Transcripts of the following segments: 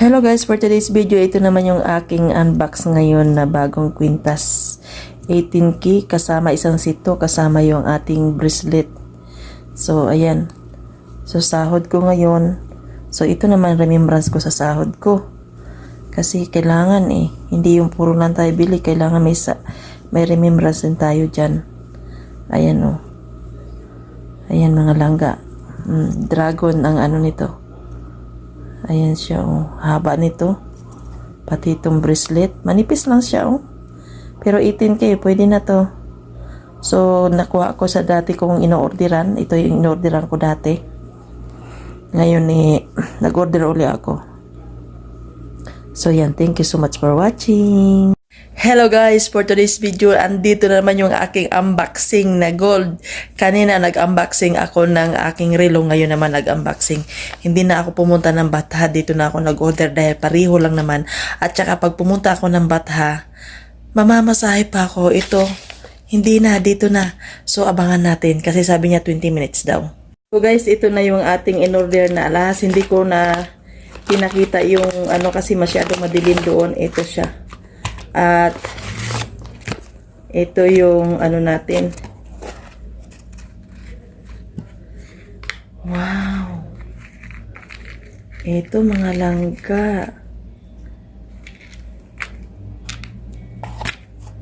Hello guys, for today's video, ito naman yung aking unbox ngayon na bagong kwintas. 18K kasama isang sito, kasama yung ating bracelet. So, ayan. So, sahod ko ngayon. So, ito naman remembrance ko sa sahod ko. Kasi kailangan eh, hindi yung puro lang tayo bili, kailangan may, sa, may remembrance din tayo dyan. Ayan oh. Ayan mga langga. Mm, dragon ang ano nito. Ayan siya, oh. Haba nito. Pati itong bracelet. Manipis lang siya, oh. Pero 18K, pwede na to. So, nakuha ko sa dati kong ino-orderan. Ito yung ino-orderan ko dati. Ngayon, eh, nag-order uli ako. So, yan. Thank you so much for watching. Hello guys! For today's video, andito na naman yung aking unboxing na gold. Kanina nag-unboxing ako ng aking relo, ngayon naman nag-unboxing. Hindi na ako pumunta ng Batha, dito na ako nag-order dahil pariho lang naman. At saka pag pumunta ako ng Batha, mamamasahe pa ako. Ito, hindi na, dito na. So abangan natin kasi sabi niya 20 minutes daw. So guys, ito na yung ating in-order na alas. Hindi ko na pinakita yung ano kasi masyado madilim doon. Ito siya. At ito yung ano natin. Wow. Ito mga langka.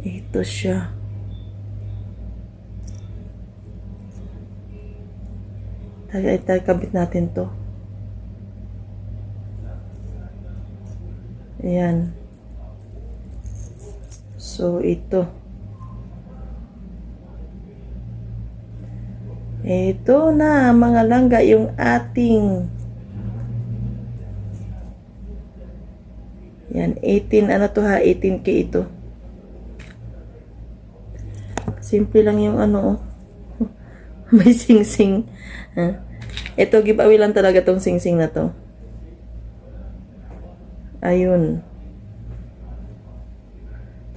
Ito siya. Tagay, kabit natin to. Ayan. So, ito. Ito na, mga langga, yung ating yan, 18, ano to ha, 18k ito. Simple lang yung ano, oh. May sing-sing. Ha? Ito, giveaway lang talaga tong sing-sing na to. Ayun.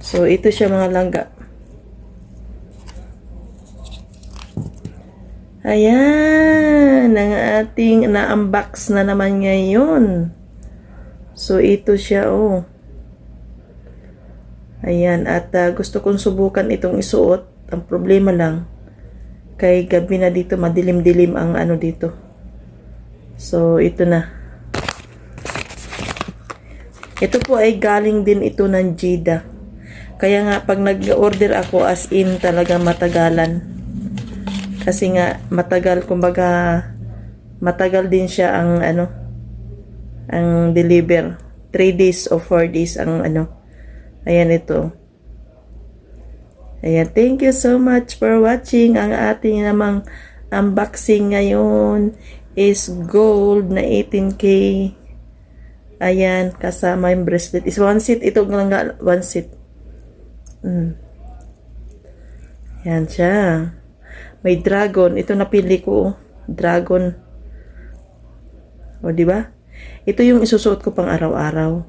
So, ito siya mga langga. Ayan, ang ating na-unbox na naman ngayon. So, ito siya, oh. Ayan, at uh, gusto kong subukan itong isuot. Ang problema lang, kay gabi na dito, madilim-dilim ang ano dito. So, ito na. Ito po ay galing din ito ng Jida. Kaya nga, pag nag-order ako as in talaga matagalan. Kasi nga, matagal, kumbaga, matagal din siya ang, ano, ang deliver. 3 days or 4 days ang, ano, ayan ito. Ayan, thank you so much for watching. Ang ating namang unboxing ngayon is gold na 18K. Ayan, kasama yung bracelet. Is one seat. Ito lang one seat. Mm. Yan siya. May dragon. Ito napili ko. oh. Dragon. O, di ba? Ito yung isusuot ko pang araw-araw.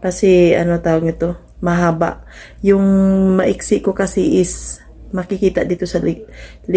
Kasi, ano tawag nito? Mahaba. Yung maiksi ko kasi is makikita dito sa leg, leg